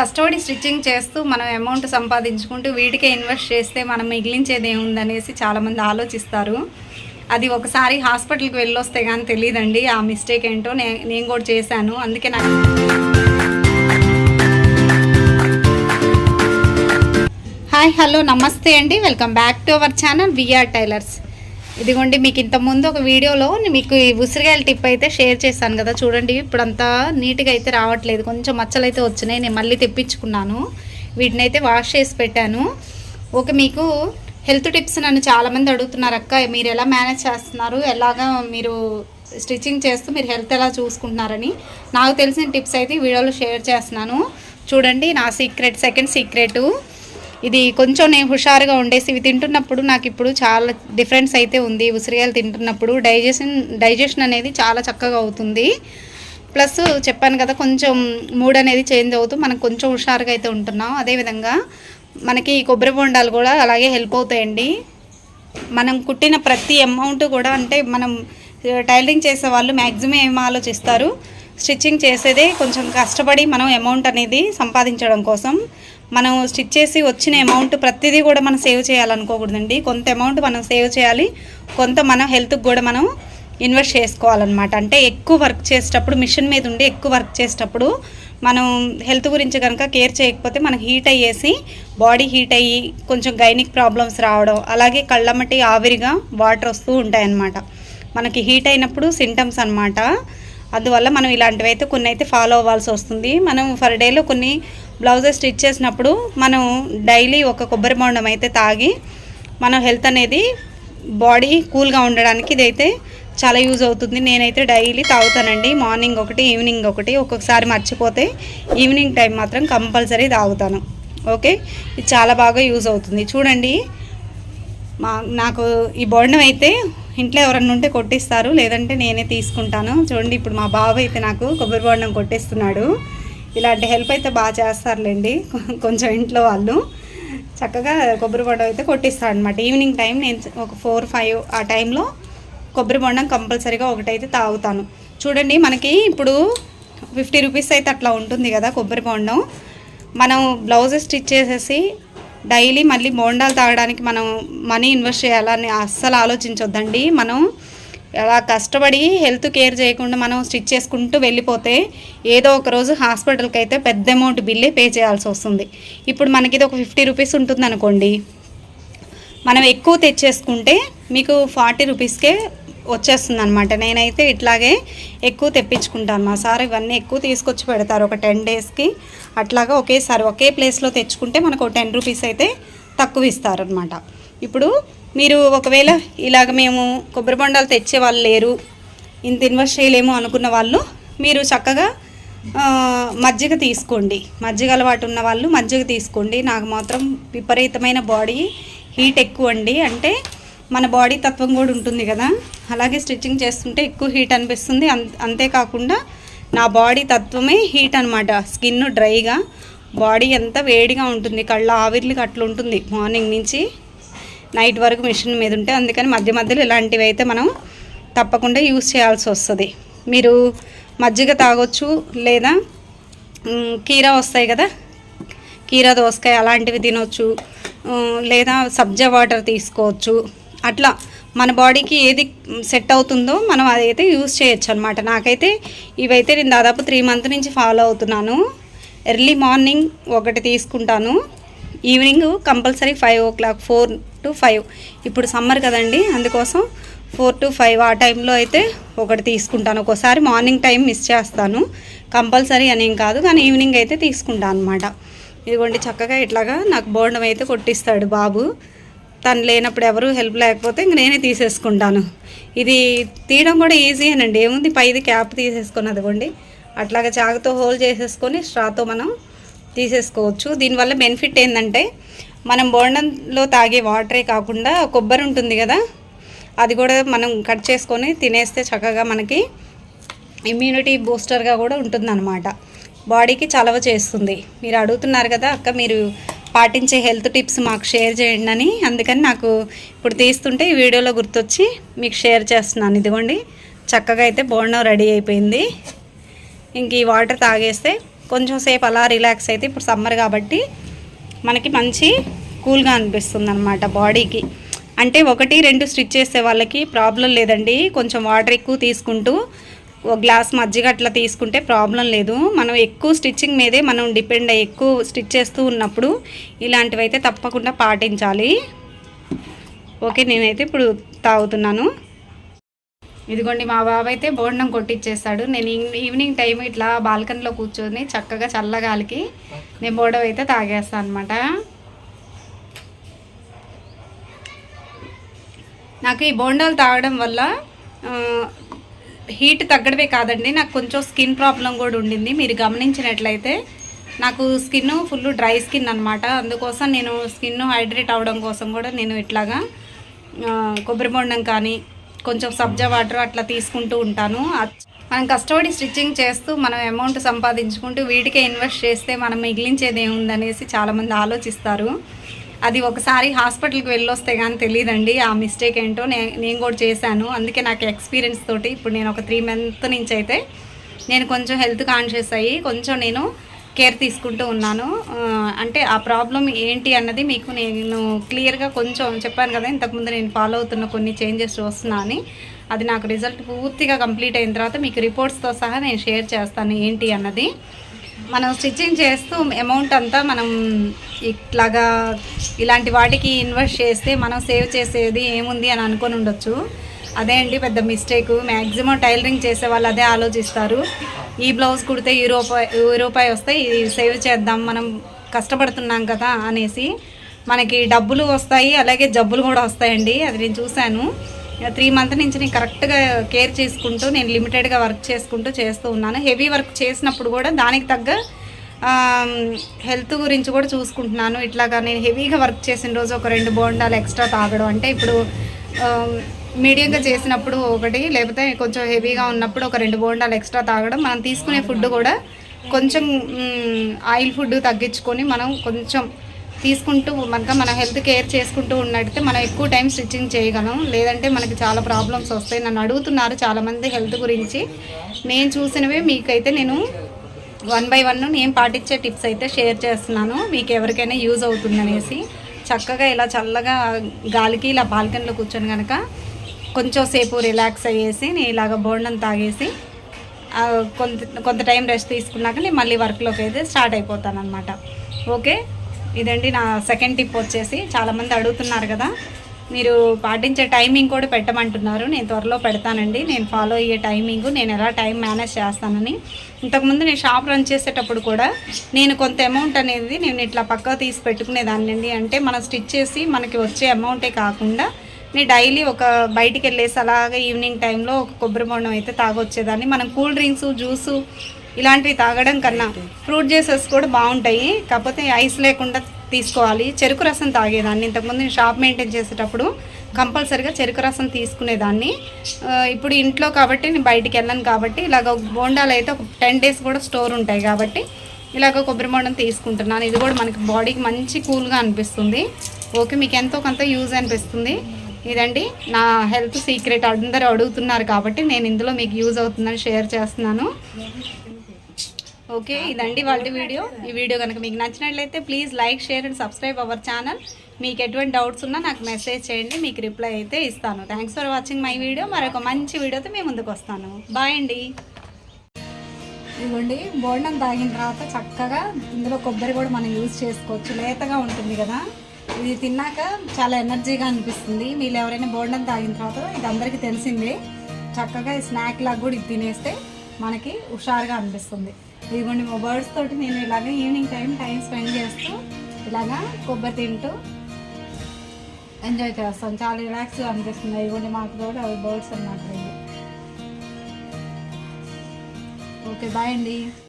కష్టపడి స్టిచ్చింగ్ చేస్తూ మనం అమౌంట్ సంపాదించుకుంటూ వీటికే ఇన్వెస్ట్ చేస్తే మనం మిగిలించేది ఏముందనేసి చాలామంది ఆలోచిస్తారు. అది ఒకసారి హాస్పిటల్కి వెళ్ళొస్తే కానీ తెలియదండి ఆ మిస్టేక్ ఏంటో నే నేను కూడా చేశాను అందుకే నాకు హాయ్ హలో నమస్తే అండి. Welcome back to our channel VR tailors. ఇదిగోండి మీకు ఇంతకుముందు ఒక వీడియోలో మీకు ఈ ఉసిరికాయల టిప్ అయితే షేర్ చేశాను కదా చూడండి. ఇప్పుడు అంతా నీట్గా అయితే రావట్లేదు. కొంచెం మచ్చలు అయితే వచ్చినాయి. నేను మళ్ళీ తెప్పించుకున్నాను. వీటిని అయితే వాష్ చేసి పెట్టాను. ఓకే మీకు హెల్త్ టిప్స్ నన్ను చాలామంది అడుగుతున్నారు అక్క మీరు ఎలా మేనేజ్ చేస్తున్నారు? ఎలాగా మీరు స్టిచ్చింగ్ చేస్తూ మీరు హెల్త్ ఎలా చూసుకుంటున్నారని? నాకు తెలిసిన టిప్స్ అయితే ఈ వీడియోలో షేర్ చేస్తున్నాను. చూడండి నా సీక్రెట్ సెకండ్ సీక్రెటు. ఇది కొంచెం నేను హుషారుగా ఉండేసి ఇవి తింటున్నప్పుడు నాకు ఇప్పుడు చాలా డిఫరెన్స్ అయితే ఉంది. ఉసిరికాయలు తింటున్నప్పుడు డైజెషన్ డైజెషన్ అనేది చాలా చక్కగా అవుతుంది. ప్లస్ చెప్పాను కదా కొంచెం మూడ్ అనేది చేంజ్ అవుతూ మనం కొంచెం హుషారుగా అయితే ఉంటున్నాం. అదేవిధంగా మనకి కొబ్బరి బొండాలు కూడా అలాగే హెల్ప్ అవుతాయండి. మనం కుట్టిన ప్రతి అమౌంట్ కూడా అంటే మనం టైలరింగ్ చేసే వాళ్ళు మ్యాక్సిమం ఏం ఆలోచిస్తారు? స్టిచ్చింగ్ చేసేదే కొంచెం కష్టపడి మనం అమౌంట్ అనేది సంపాదించడం కోసం. మనం స్టిచ్ చేసి వచ్చిన అమౌంట్ ప్రతిదీ కూడా మనం సేవ్ చేయాలనుకోకూడదండి. కొంత అమౌంట్ మనం సేవ్ చేయాలి కొంత మన హెల్త్కి కూడా మనం ఇన్వెస్ట్ చేసుకోవాలన్నమాట. అంటే ఎక్కువ వర్క్ చేసేటప్పుడు మిషన్ మీద ఉండి ఎక్కువ వర్క్ చేసేటప్పుడు మనం హెల్త్ గురించి కనుక కేర్ చేయకపోతే మనకు హీట్ అయ్యేసి బాడీ హీట్ అయ్యి కొంచెం గైనిక్ ప్రాబ్లమ్స్ రావడం అలాగే కళ్ళమ్మటి ఆవిరిగా వాటర్ వస్తూ ఉంటాయన్నమాట. మనకి హీట్ అయినప్పుడు సింటమ్స్ అనమాట అందువల్ల మనం ఇలాంటివి అయితే కొన్ని అయితే ఫాలో అవ్వాల్సి వస్తుంది. మనం ఫర్ డేలో కొన్ని బ్లౌజెస్ స్టిచ్ చేసినప్పుడు మనం డైలీ ఒక కొబ్బరి బొండం అయితే తాగి మన హెల్త్ అనేది బాడీ కూల్గా ఉండడానికి ఇదైతే చాలా యూజ్ అవుతుంది. నేనైతే డైలీ తాగుతానండి. మార్నింగ్ ఒకటి ఈవినింగ్ ఒకటి ఒక్కొక్కసారి మర్చిపోతే ఈవినింగ్ టైం మాత్రం కంపల్సరీ తాగుతాను. ఓకే? ఇది చాలా బాగా యూజ్ అవుతుంది. చూడండి మా నాకు ఈ బొండం అయితే ఇంట్లో ఎవరన్నా ఉంటే కొట్టిస్తారు. లేదంటే నేనే తీసుకుంటాను. చూడండి ఇప్పుడు మా బాబు అయితే నాకు కొబ్బరి బొండం కొట్టిస్తున్నాడు. ఇలాంటి హెల్ప్ అయితే బాగా చేస్తారులేండి. కొంచెం ఇంట్లో వాళ్ళు. చక్కగా కొబ్బరి బొండం అయితే కొట్టిస్తాడు అనమాట ఈవినింగ్ టైం నేను ఒక ఫోర్ ఫైవ్ ఆ టైంలో కొబ్బరి బొండం కంపల్సరీగా ఒకటైతే తాగుతాను. చూడండి మనకి ఇప్పుడు ఫిఫ్టీ రూపీస్ అయితే అట్లా ఉంటుంది కదా కొబ్బరి బొండం. మనం బ్లౌజెస్ స్టిచ్ చేసేసి డైలీ మళ్ళీ బోండాలు తాగడానికి మనం మనీ ఇన్వెస్ట్ చేయాలని అస్సలు ఆలోచించొద్దండి. మనం అలా కష్టపడి హెల్త్ కేర్ చేయకుండా మనం స్టిచ్ చేసుకుంటూ వెళ్ళిపోతే ఏదో ఒక రోజు హాస్పిటల్కి అయితే పెద్ద అమౌంట్ బిల్లే పే చేయాల్సి వస్తుంది. ఇప్పుడు మనకి ఇది ఒక ఫిఫ్టీ రూపీస్ ఉంటుంది అనుకోండి మనం ఎక్కువ తెచ్చేసుకుంటే మీకు ఫార్టీ రూపీస్కే వచ్చేస్తుంది అనమాట నేనైతే ఇట్లాగే ఎక్కువ తెప్పించుకుంటాను. మా సార్ ఇవన్నీ ఎక్కువ తీసుకొచ్చి పెడతారు. ఒక టెన్ డేస్కి అట్లాగా ఒకేసారి ఒకే ప్లేస్లో తెచ్చుకుంటే మనకు టెన్ రూపీస్ అయితే తక్కువ ఇస్తారనమాట ఇప్పుడు మీరు ఒకవేళ ఇలాగ మేము కొబ్బరి బొండాలు తెచ్చే వాళ్ళు లేరు ఇంత ఇన్వెస్ట్ చేయలేము అనుకున్న వాళ్ళు మీరు చక్కగా మజ్జిగ తీసుకోండి. మజ్జిగ అలవాటు ఉన్న వాళ్ళు మజ్జిగ తీసుకోండి. నాకు మాత్రం విపరీతమైన బాడీ హీట్ ఎక్కువ అండి. అంటే మన బాడీ తత్వం కూడా ఉంటుంది కదా. అలాగే స్టిచ్చింగ్ చేస్తుంటే ఎక్కువ హీట్ అనిపిస్తుంది. అంతేకాకుండా నా బాడీ తత్వమే హీట్ అనమాట స్కిన్ డ్రైగా బాడీ అంతా వేడిగా ఉంటుంది. కళ్ళ ఆవిర్లకి అట్లా ఉంటుంది మార్నింగ్ నుంచి నైట్ వరకు మిషన్ మీద ఉంటే అందుకని మధ్య మధ్యలో ఇలాంటివి అయితే మనం తప్పకుండా యూస్ చేయాల్సి వస్తుంది. మీరు మజ్జిగ తాగొచ్చు లేదా కీరా వస్తాయి కదా? కీరా దోసకాయ అలాంటివి తినొచ్చు. లేదా సబ్జా వాటర్ తీసుకోవచ్చు. అట్లా మన బాడీకి ఏది సెట్ అవుతుందో మనం అదైతే యూస్ చేయొచ్చు అనమాట నాకైతే ఇవైతే నేను దాదాపు త్రీ మంత్ నుంచి ఫాలో అవుతున్నాను. ఎర్లీ మార్నింగ్ ఒకటి తీసుకుంటాను. Evening compulsory five o'clock four to five ఇప్పుడు సమ్మర్ కదండి అందుకోసం ఫోర్ టు ఫైవ్ ఆ టైంలో అయితే ఒకటి తీసుకుంటాను. ఒక్కోసారి మార్నింగ్ టైం మిస్ చేస్తాను. కంపల్సరీ అనేం కాదు కానీ ఈవినింగ్ అయితే తీసుకుంటాను అనమాట ఇదిగోండి చక్కగా ఇట్లాగా నాకు బోండం అయితే కొట్టిస్తాడు బాబు. తను లేనప్పుడు ఎవరు హెల్ప్ లేకపోతే ఇంక నేనే తీసేసుకుంటాను. ఇది తీయడం కూడా ఈజీయేనండి ఏముంది? పైది క్యాప్ తీసేసుకుని అదిగోండి. అట్లాగా చాకుతో హోల్ చేసేసుకొని స్ట్రాతో మనం తీసేసుకోవచ్చు. దీనివల్ల బెనిఫిట్ ఏంటంటే మనం బోండంలో తాగే వాటరే కాకుండా కొబ్బరి ఉంటుంది కదా అది కూడా మనం కట్ చేసుకొని తినేస్తే చక్కగా మనకి ఇమ్యూనిటీ బూస్టర్గా కూడా ఉంటుందన్నమాట. బాడీకి చలవ చేస్తుంది. మీరు అడుగుతున్నారు కదా అక్క మీరు పాటించే హెల్త్ టిప్స్ మాకు షేర్ చేయండి అని. అందుకని నాకు ఇప్పుడు తీస్తుంటే ఈ వీడియోలో గుర్తొచ్చి మీకు షేర్ చేస్తున్నాను. ఇదిగోండి చక్కగా అయితే బోండం రెడీ అయిపోయింది. ఇంక ఈ వాటర్ తాగేస్తే కొంచెం సేపు అలా రిలాక్స్ అయితే ఇప్పుడు సమ్మర్ కాబట్టి మనకి మంచి కూల్గా అనిపిస్తుంది అనమాట బాడీకి. అంటే ఒకటి రెండు స్టిచ్ చేసే వాళ్ళకి ప్రాబ్లం లేదండి. కొంచెం వాటర్ ఎక్కువ తీసుకుంటూ ఒక గ్లాస్ మజ్జిగ అట్లా తీసుకుంటే ప్రాబ్లం లేదు. మనం ఎక్కువ స్టిచ్చింగ్ మీదే మనం డిపెండ్ అయ్యి ఎక్కువ స్టిచ్ చేస్తూ ఉన్నప్పుడు ఇలాంటివైతే తప్పకుండా పాటించాలి. ఓకే నేనైతే ఇప్పుడు తాగుతున్నాను. ఇదిగోండి మా బాబు అయితే బోండం కొట్టిచ్చేస్తాడు నేను ఈవినింగ్ టైం ఇట్లా బాల్కనీలో కూర్చొని చక్కగా చల్లగాలికి నేను బోడం అయితే తాగేస్తాను అనమాట నాకు ఈ బోండాలు తాగడం వల్ల హీట్ తగ్గడమే కాదండి నాకు కొంచెం స్కిన్ ప్రాబ్లం కూడా ఉండింది. మీరు గమనించినట్లయితే నాకు స్కిన్ ఫుల్ డ్రై స్కిన్ అనమాట అందుకోసం నేను స్కిన్ హైడ్రేట్ అవడం కోసం కూడా నేను ఇట్లాగా కొబ్బరి బొండం కానీ కొంచెం సబ్జా వాటర్ అట్లా తీసుకుంటూ ఉంటాను. మనం కష్టపడి స్టిచ్చింగ్ చేస్తూ మనం అమౌంట్ సంపాదించుకుంటూ వీటికే ఇన్వెస్ట్ చేస్తే మనం మిగిలించేది ఏముందనేసి చాలామంది ఆలోచిస్తారు. అది ఒకసారి హాస్పిటల్కి వెళ్ళొస్తే కానీ తెలియదండి ఆ మిస్టేక్ ఏంటో నేను నేను కూడా చేశాను. అందుకే నాకు ఎక్స్పీరియన్స్ తోటి ఇప్పుడు నేను ఒక త్రీ మంత్ నుంచి అయితే నేను కొంచెం హెల్త్ కాన్షియస్ అయ్యి కొంచెం నేను కేర్ తీసుకుంటూ ఉన్నాను. అంటే ఆ ప్రాబ్లం ఏంటి అన్నది మీకు నేను క్లియర్గా కొంచెం చెప్పాను కదా ఇంతకుముందు నేను ఫాలో అవుతున్న కొన్ని చేంజెస్ వస్తున్నా అని. అది నాకు రిజల్ట్ పూర్తిగా కంప్లీట్ అయిన తర్వాత మీకు రిపోర్ట్స్తో సహా నేను షేర్ చేస్తాను ఏంటి అన్నది. మనం స్టిచ్చింగ్ చేస్తూ అమౌంట్ అంతా మనం ఇట్లాగా ఇలాంటి వాటికి ఇన్వెస్ట్ చేస్తే మనం సేవ్ చేసేది ఏముంది అని అనుకొని ఉండొచ్చు. అదే అండి పెద్ద మిస్టేక్. మ్యాక్సిమం టైలరింగ్ చేసే వాళ్ళు అదే ఆలోచిస్తారు. ఈ బ్లౌజ్ కుడితే ఈ రూపాయి ఈ రూపాయి వస్తే ఇది సేవ్ చేద్దాం మనం కష్టపడుతున్నాం కదా అనేసి. మనకి డబ్బులు వస్తాయి అలాగే జబ్బులు కూడా వస్తాయండి. అది నేను చూశాను. త్రీ మంత్ నుంచి నేను కరెక్ట్గా కేర్ చేసుకుంటూ నేను లిమిటెడ్గా వర్క్ చేసుకుంటూ చేస్తూ ఉన్నాను. హెవీ వర్క్ చేసినప్పుడు కూడా దానికి తగ్గ హెల్త్ గురించి కూడా చూసుకుంటున్నాను. ఇట్లాగా నేను హెవీగా వర్క్ చేసిన రోజు ఒక రెండు బోండాలు ఎక్స్ట్రా తాగడం అంటే ఇప్పుడు మీడియంగా చేసినప్పుడు ఒకటి లేకపోతే కొంచెం హెవీగా ఉన్నప్పుడు ఒక రెండు బోండాలు ఎక్స్ట్రా తాగడం మనం తీసుకునే ఫుడ్ కూడా కొంచెం ఆయిల్ ఫుడ్ తగ్గించుకొని మనం కొంచెం తీసుకుంటూ మనక మన హెల్త్ కేర్ చేసుకుంటూ ఉన్నట్టయితే మనం ఎక్కువ టైం స్టిచ్చింగ్ చేయగలం. లేదంటే మనకి చాలా ప్రాబ్లమ్స్ వస్తాయి. నన్ను అడుగుతున్నారు చాలామంది హెల్త్ గురించి. నేను చూసినవే మీకైతే నేను వన్ బై వన్ నేను పాటించే టిప్స్ అయితే షేర్ చేస్తున్నాను. మీకు ఎవరికైనా యూజ్ అవుతుందనేసి. చక్కగా ఇలా చల్లగా గాలికి ఇలా బాల్కనీలో కూర్చొని కనుక కొంచెం సేపు రిలాక్స్ అయ్యేసి నేను ఇలాగ బోండం తాగేసి కొంత కొంత టైం రెస్ట్ తీసుకున్నాక నేను మళ్ళీ వర్క్లోకి అయితే స్టార్ట్ అయిపోతాను అనమాట ఓకే ఇదండి నా సెకండ్ టిప్ వచ్చేసి. చాలామంది అడుగుతున్నారు కదా మీరు పాటించే టైమింగ్ కూడా పెట్టమంటున్నారు. నేను త్వరలో పెడతానండి. నేను ఫాలో అయ్యే టైమింగ్ నేను ఎలా టైం మేనేజ్ చేస్తానని. ఇంతకుముందు నేను షాప్ రన్ చేసేటప్పుడు కూడా నేను కొంత అమౌంట్ అనేది నేను ఇట్లా పక్కా తీసి పెట్టుకునేదాన్ని అంటే మనం స్టిచ్ చేసి మనకి వచ్చే అమౌంటే కాకుండా నేను డైలీ ఒక బయటికి వెళ్ళేసి అలాగే ఈవినింగ్ టైంలో ఒక కొబ్బరి బొండం అయితే తాగొచ్చేదాన్ని. మనం కూల్ డ్రింక్స్ జ్యూసు ఇలాంటివి తాగడం కన్నా ఫ్రూట్ జ్యూసెస్ కూడా బాగుంటాయి. కాకపోతే ఐస్ లేకుండా తీసుకోవాలి. చెరుకు రసం తాగేదాన్ని. ఇంతకుముందు నేను షాప్ మెయింటైన్ చేసేటప్పుడు కంపల్సరిగా చెరుకు రసం తీసుకునేదాన్ని. ఇప్పుడు ఇంట్లో కాబట్టి నేను బయటికి వెళ్ళను కాబట్టి ఇలాగ బోండాలు అయితే ఒక టెన్ డేస్ కూడా స్టోర్ ఉంటాయి కాబట్టి ఇలాగ కొబ్బరి బొండం తీసుకుంటున్నాను. ఇది కూడా మనకి బాడీకి మంచి కూల్గా అనిపిస్తుంది. ఓకే మీకు ఎంతో కొంత యూజ్ అనిపిస్తుంది. ఇదండి నా హెల్త్ సీక్రెట్ అందరూ అడుగుతున్నారు కాబట్టి నేను ఇందులో మీకు యూజ్ అవుతుందని షేర్ చేస్తున్నాను. ఓకే ఇదండి వాళ్ళ వీడియో. ఈ వీడియో కనుక మీకు నచ్చినట్లయితే please like share and subscribe our channel. మీకు ఎటువంటి డౌట్స్ ఉన్నా నాకు మెసేజ్ చేయండి మీకు రిప్లై అయితే ఇస్తాను. Thanks for watching my video మరొక మంచి వీడియోతో మేము ముందుకు వస్తాను. బాయ్ అండి. ఇదిగోండి బోండం తాగిన తర్వాత చక్కగా ఇందులో కొబ్బరి కూడా మనం యూజ్ చేసుకోవచ్చు. లేతగా ఉంటుంది కదా. ఇది తిన్నాక చాలా ఎనర్జీగా అనిపిస్తుంది. మీరు ఎవరైనా బోండం తాగిన తర్వాత ఇది అందరికీ తెలిసిందే. చక్కగా ఈ స్నాక్ లాగా కూడా ఇది తినేస్తే మనకి హుషారుగా అనిపిస్తుంది. ఇదిగోండి మా బర్డ్స్ తోటి నేను ఇలాగ ఈవినింగ్ టైం టైం స్పెండ్ చేస్తూ ఇలాగా కొబ్బరి తింటూ ఎంజాయ్ చేస్తాను చాలా రిలాక్స్గా అనిపిస్తుంది. ఇదిగోండి మాకు కూడా బర్డ్స్ అన్నమాట. ఓకే బాయ్ అండి.